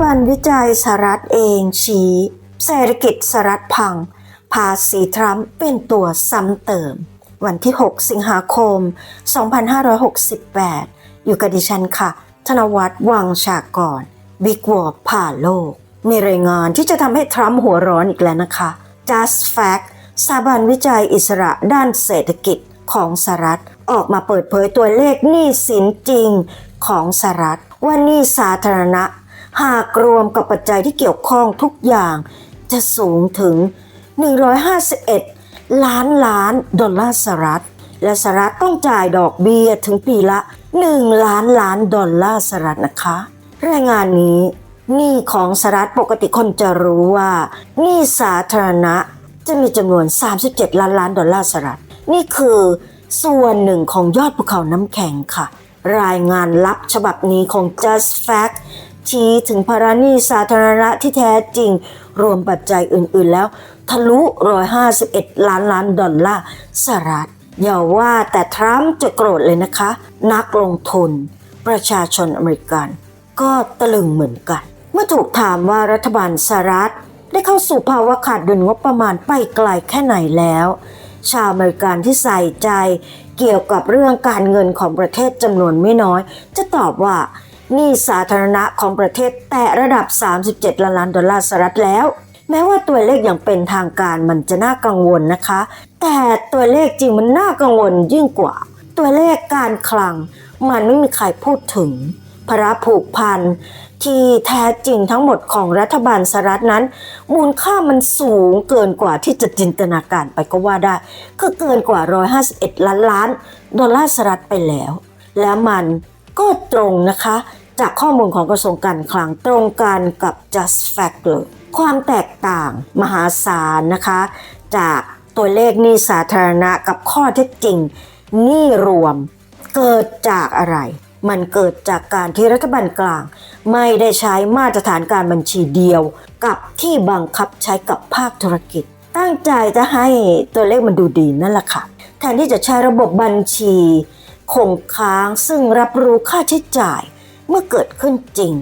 บันวิจัยสหรัฐเองชี้เศรษฐกิจสหรัฐพัง ภาษีทรัมป์เป็นตัวซ้ำเติม วันที่ 6 สิงหาคม 2568 อยู่กับดิฉันค่ะ ธนวัฒน์วังฉากรบิ๊กวอร์ผ่าโลก มีรายงานที่จะทำให้ทรัมป์หัวร้อนอีกแล้วนะคะ Just Fact สถาบันวิจัยอิสระด้านเศรษฐกิจของสหรัฐ ออกมาเปิดเผยตัวเลขหนี้สินจริงของสหรัฐว่าหนี้สาธารณะ หากรวมกับปัจจัยที่เกี่ยวข้องทุกอย่างจะสูงถึง 151 ล้านล้านดอลลาร์สหรัฐ และสหรัฐต้องจ่ายดอกเบี้ยถึงปีละ 1 ล้านล้านดอลลาร์สหรัฐนะคะ รายงานนี้หนี้ของสหรัฐปกติคนจะรู้ว่าหนี้สาธารณะจะมีจำนวน 37 ล้านล้านดอลลาร์สหรัฐ นี่คือส่วนหนึ่งของยอดภูเขาน้ำแข็งค่ะ รายงานลับฉบับนี้ของ Just Fact ชี้ถึงภาระหนี้สาธารณะที่แท้จริง รวมปัจจัยอื่นๆแล้ว ทะลุ 151 ล้านล้านดอลลาร์สหรัฐอย่าว่าแต่ทรัมป์จะโกรธเลยนะคะ นักลงทุน ประชาชนอเมริกัน ก็ตะลึงเหมือนกัน เมื่อถูกถามว่ารัฐบาลสหรัฐ ได้เข้าสู่ภาวะขาดดุลงบประมาณไปไกลแค่ไหนแล้ว ชาวอเมริกันที่ใส่ใจ เกี่ยวกับเรื่องการเงินของประเทศจำนวนไม่น้อย จะตอบว่า หนี้สาธารณะของประเทศแตะระดับ 37 ล้านล้านดอลลาร์สหรัฐแล้ว แม้ว่าตัวเลขอย่างเป็นทางการมันจะน่ากังวลนะคะ แต่ตัวเลขจริงมันน่ากังวลยิ่งกว่า ตัวเลขการคลัง มันไม่มีใครพูดถึงภาระผูกพันที่แท้จริงทั้งหมดของรัฐบาลสหรัฐนั้น มูลค่ามันสูงเกินกว่าที่จะจินตนาการไปก็ว่าได้ ก็เกินกว่า 151 ล้านล้าน ดอลลาร์สหรัฐไปแล้ว แล้วมันก็ตรงนะคะ จากข้อมูลของกระทรวงการคลังตรงกันกับ Just Fact เลยความแตกต่างมหาศาลนะคะ จากตัวเลขหนี้สาธารณะกับข้อเท็จจริงหนี้รวมเกิดจากอะไร มันเกิดจากการที่รัฐบาลกลาง ไม่ได้ใช้มาตรฐานการบัญชีเดียว กับที่บังคับใช้กับภาคธุรกิจ ตั้งใจจะให้ตัวเลขมันดูดีนั่นแหละค่ะ แทนที่จะใช้ระบบบัญชีคงค้างซึ่งรับรู้ค่าใช้จ่าย เมื่อเกิดขึ้นจริง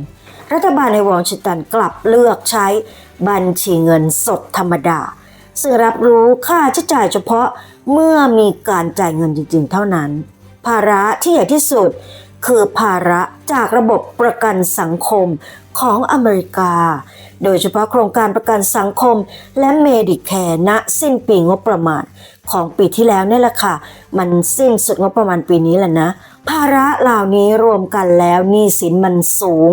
รัฐบาลในวอชิงตันกลับเลือกใช้บัญชีเงินสดธรรมดา ซึ่งรับรู้ค่าใช้จ่ายเฉพาะเมื่อมีการจ่ายเงินจริง ๆ เท่านั้น ภาระที่ใหญ่ที่สุดคือภาระจากระบบประกันสังคมของอเมริกา โดยเฉพาะโครงการประกันสังคมและเมดิแคร์ณสิ้นปีงบประมาณ ของปีที่แล้วนี่แหละค่ะ มันสิ้นสุดงบประมาณปีนี้แหละนะ ภาระเหล่านี้รวมกันแล้วหนี้สินมันสูง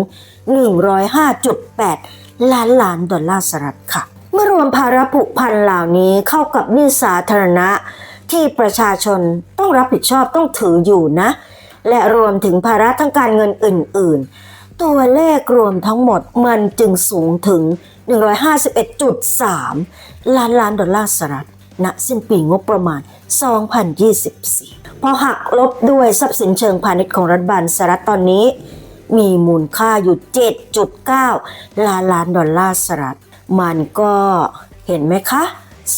105.8 ล้านล้านดอลลาร์สหรัฐค่ะ เมื่อรวมภาระผูกพันเหล่านี้เข้ากับหนี้สาธารณะ ที่ประชาชนต้องรับผิดชอบต้องถืออยู่นะ และรวมถึงภาระทางการเงินอื่น ๆ ตัวเลขรวมทั้งหมดมันจึงสูงถึง 151.3 ล้านล้านดอลลาร์สหรัฐณสิ้นปีงบประมาณ 2024 พอหักลบด้วยทรัพย์สินเชิงพาณิชย์ของรัฐบาลสหรัฐตอนนี้ มีมูลค่าอยู่ 7.9 ล้านล้านดอลลาร์สหรัฐ มันก็เห็นไหมคะ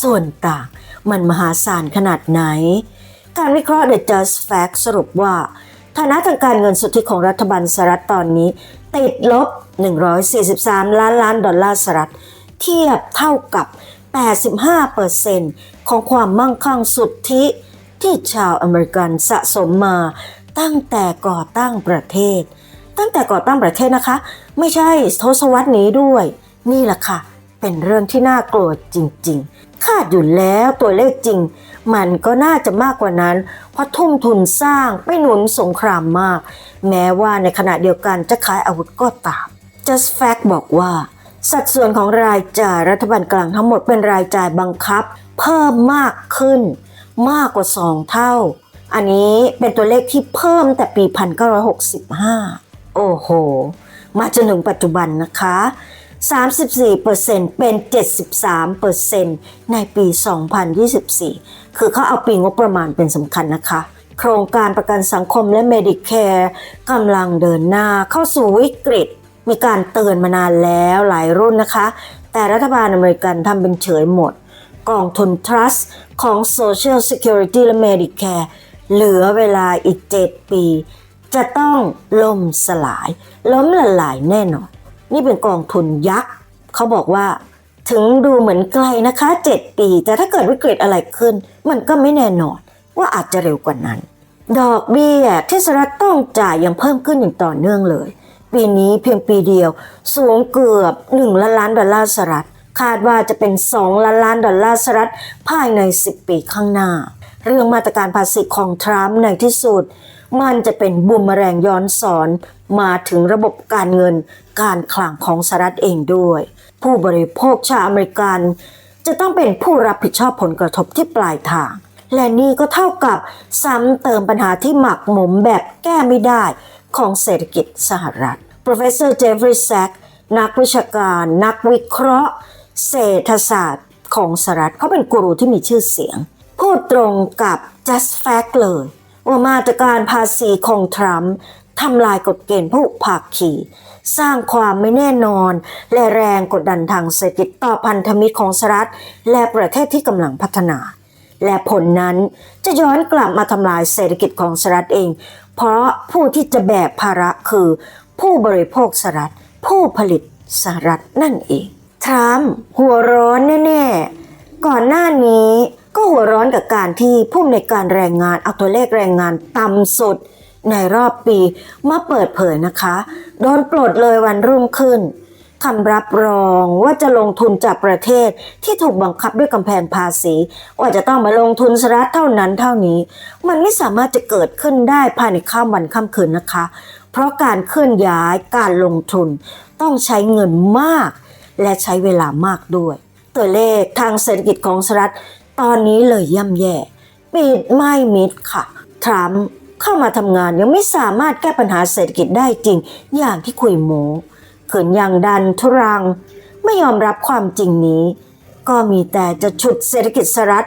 ส่วนต่างมันมหาศาลขนาดไหน การวิเคราะห์ The Just Fact สรุปว่าฐานะทางการเงินสุทธิของรัฐบาลสหรัฐตอนนี้ ติดลบ 143 ล้านล้านดอลลาร์สหรัฐ เทียบเท่ากับ 85%ของความมั่งคั่งสุทธิ ที่ชาวอเมริกันสะสมมาตั้งแต่ก่อตั้งประเทศ ตั้งแต่ก่อตั้งประเทศนะคะ ไม่ใช่ทศวรรษนี้ด้วย นี่แหละค่ะ เป็นเรื่องที่น่ากลัวจริง ๆ คาดอยู่แล้วตัวเลขจริง มันก็น่าจะมากกว่านั้น เพราะทุ่มทุนสร้างไปหนุนสงครามมาก แม้ว่าในขณะเดียวกันจะขายอาวุธก็ตาม Just Fact บอกว่าสัดส่วนของรายจ่ายรัฐบาลกลางทั้งหมดเป็นรายจ่ายบังคับ เพิ่มมากขึ้น มากกว่า 2 เท่า อันนี้เป็นตัวเลขที่เพิ่มแต่ปี 1965 โอ้โห มาจนถึงปัจจุบันนะคะ 34%เป็น 73%ในปี 2024 คือเขาเอาปีงบประมาณเป็นสำคัญนะคะ โครงการประกันสังคมและ Medicare กำลังเดินหน้าเข้าสู่วิกฤต มีการเตือนมานานแล้วหลายรุ่นนะคะ แต่รัฐบาลอเมริกันทำเป็นเฉยหมด กองทุน Trust ของ Social Security และ Medicare เหลือเวลาอีก 7 ปี จะต้องล่มสลาย ล้มละลายแน่นอน นี่เป็นกองทุนยักษ์เขาบอกว่าถึงดูเหมือนไกลนะคะ 7 ปี แต่ถ้าเกิดวิกฤตอะไรขึ้น มันก็ไม่แน่นอน ว่าอาจจะเร็วกว่านั้น ดอกเบี้ยที่สหรัฐต้องจ่ายยังเพิ่มขึ้นอย่างต่อเนื่องเลย ปีนี้เพียงปีเดียว สูงเกือบ1ล้านล้านดอลลาร์สหรัฐ คาดว่าจะเป็น 2 ล้านล้านดอลลาร์สหรัฐภายใน 10 ปีข้างหน้า เรื่องมาตรการภาษีของทรัมป์ในที่สุด มันจะเป็นบูมเมอแรงย้อนสอน มาถึงระบบการเงินการคลังของสหรัฐเองด้วย ผู้บริโภคชาวอเมริกัน จะต้องเป็นผู้รับผิดชอบผลกระทบที่ปลายทาง และนี่ก็เท่ากับซ้ำเติมปัญหาที่หมักหมมแบบแก้ไม่ได้ของเศรษฐกิจสหรัฐ Professor Jeffrey Sachs นักวิชาการ นักวิเคราะห์ เศรษฐศาสตร์ของสหรัฐเขาเป็นกูรูที่มีชื่อเสียง พูดตรงกับ Just Fact เลย ว่ามาตรการภาษีของทรัมป์ทำลายกฎเกณฑ์ผู้ภาคีสร้างความไม่แน่นอน และแรงกดดันทางเศรษฐกิจต่อพันธมิตรของสหรัฐ และประเทศที่กำลังพัฒนา และผลนั้นจะย้อนกลับมาทำลายเศรษฐกิจของสหรัฐเอง เพราะผู้ที่จะแบกภาระคือ ผู้บริโภคสหรัฐ ผู้ผลิตสหรัฐนั่นเอง ทรัมป์หัวร้อนแน่ๆ ก่อนหน้านี้ก็หัวร้อนกับการที่ผู้ในการแรงงานเอาตัวเลขแรงงานต่ำสุด ในรอบปีมาเปิดเผยนะคะ โดนปลดเลยวันรุ่งขึ้นคำรับรองว่าจะลงทุนจากประเทศที่ถูกบังคับด้วยกำแพงภาษี ว่าจะต้องมาลงทุนสหรัฐเท่านั้นเท่านี้ มันไม่สามารถจะเกิดขึ้นได้ภายในข้ามวันข้ามคืนนะคะ เพราะการเคลื่อนย้ายการลงทุนต้องใช้เงินมาก และใช้เวลามากด้วย ตัวเลขทางเศรษฐกิจของสหรัฐตอนนี้เลยย่ำแย่ปิดไม่มิดค่ะ ทรัมป์เข้ามาทำงานยังไม่สามารถแก้ปัญหาเศรษฐกิจได้จริง อย่างที่คุยโมขืนยังดันทุรัง ไม่ยอมรับความจริงนี้ ก็มีแต่จะฉุดเศรษฐกิจสหรัฐ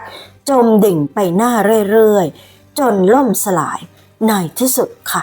จมดิ่งไปหน้าเรื่อยๆ จนล่มสลายในที่สุดค่ะ